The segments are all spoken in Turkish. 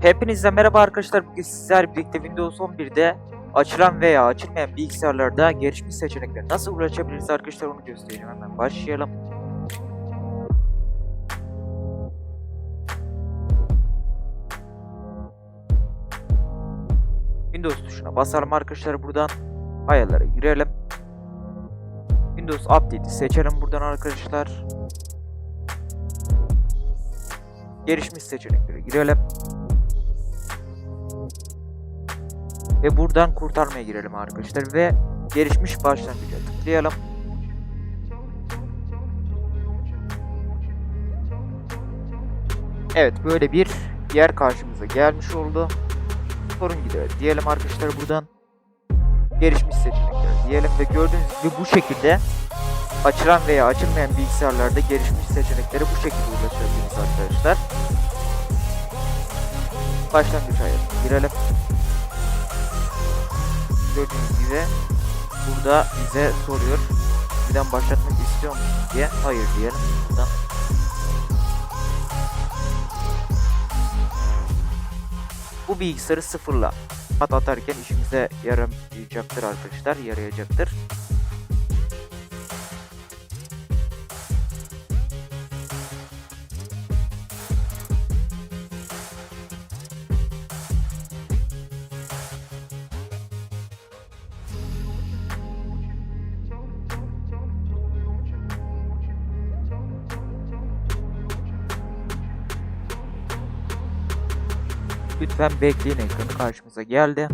Hepinize merhaba arkadaşlar. Bugün sizler birlikte Windows 11'de açılan veya açılmayan bilgisayarlarda gelişmiş seçenekler nasıl ulaşabiliriz arkadaşlar onu göstereyim hemen başlayalım. Windows tuşuna basalım arkadaşlar buradan ayarlara girelim. Windows Update'i seçelim buradan arkadaşlar. Gelişmiş seçeneklere girelim. Ve buradan kurtarmaya girelim arkadaşlar ve gelişmiş başlangıca tıklayalım. Evet böyle bir yer karşımıza gelmiş oldu. Sorun gider diyelim arkadaşlar buradan. Gelişmiş seçenekler diyelim ve gördüğünüz gibi bu şekilde açılan veya açılmayan bilgisayarlarda gelişmiş seçeneklere bu şekilde ulaşabiliriz arkadaşlar. Başlangıç ayarına girelim. Gördüğünüz gibi burada bize soruyor. Birden başlatmak istiyor musun diye. Hayır diyelim. Buradan. Bu bilgisayarı sıfırla hat atarken işimize yarayacaktır arkadaşlar. Yarayacaktır. Lütfen bekleyin ekranı karşımıza geldi.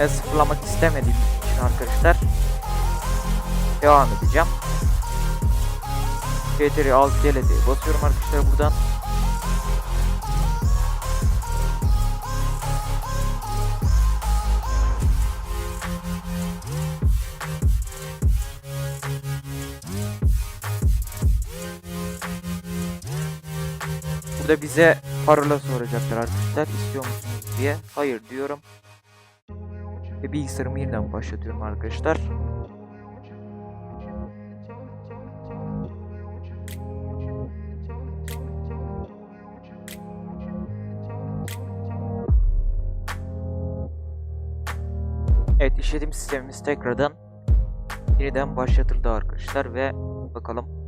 Ben sıfırlamak istemediğim için arkadaşlar devam edeceğim. CTRL Alt CLD'ye basıyorum arkadaşlar buradan. Burada bize parola soracaklar arkadaşlar. İstiyor musunuz diye. Hayır diyorum. Ve bilgisayarımı yeniden başlatıyorum arkadaşlar. Evet işletim sistemimiz tekrardan yeniden başlatıldı arkadaşlar ve bakalım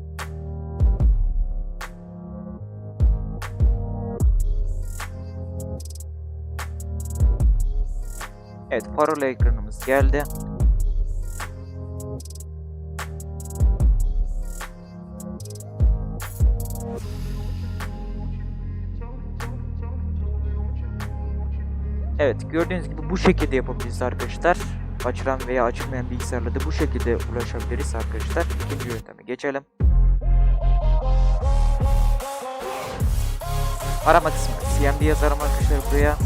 Evet parola ekranımız geldi. Evet gördüğünüz gibi bu şekilde yapabiliriz arkadaşlar. Açılan veya açılmayan bilgisayarla da bu şekilde ulaşabiliriz arkadaşlar. İkinci yönteme geçelim. Arama kısmı CMD yazarım arkadaşlar buraya.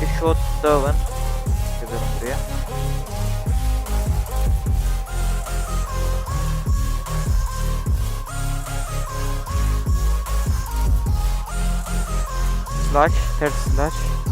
Bir shot down yazarım buraya. Slash, ters slash.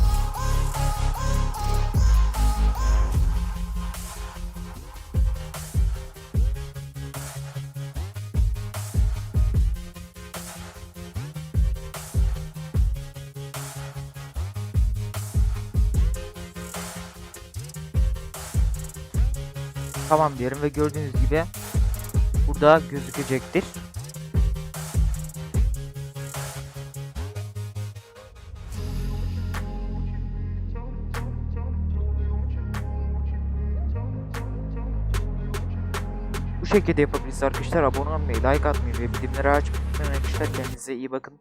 Tamam diyelim ve gördüğünüz gibi burada gözükecektir. Bu şekilde yapabiliriz arkadaşlar. Abone olmayı, like atmayı ve bildirimleri açmayı unutmayın arkadaşlar. Kendinize iyi bakın.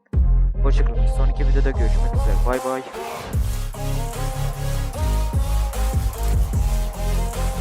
Hoşçakalın. Sonraki videoda görüşmek üzere. Bay bay.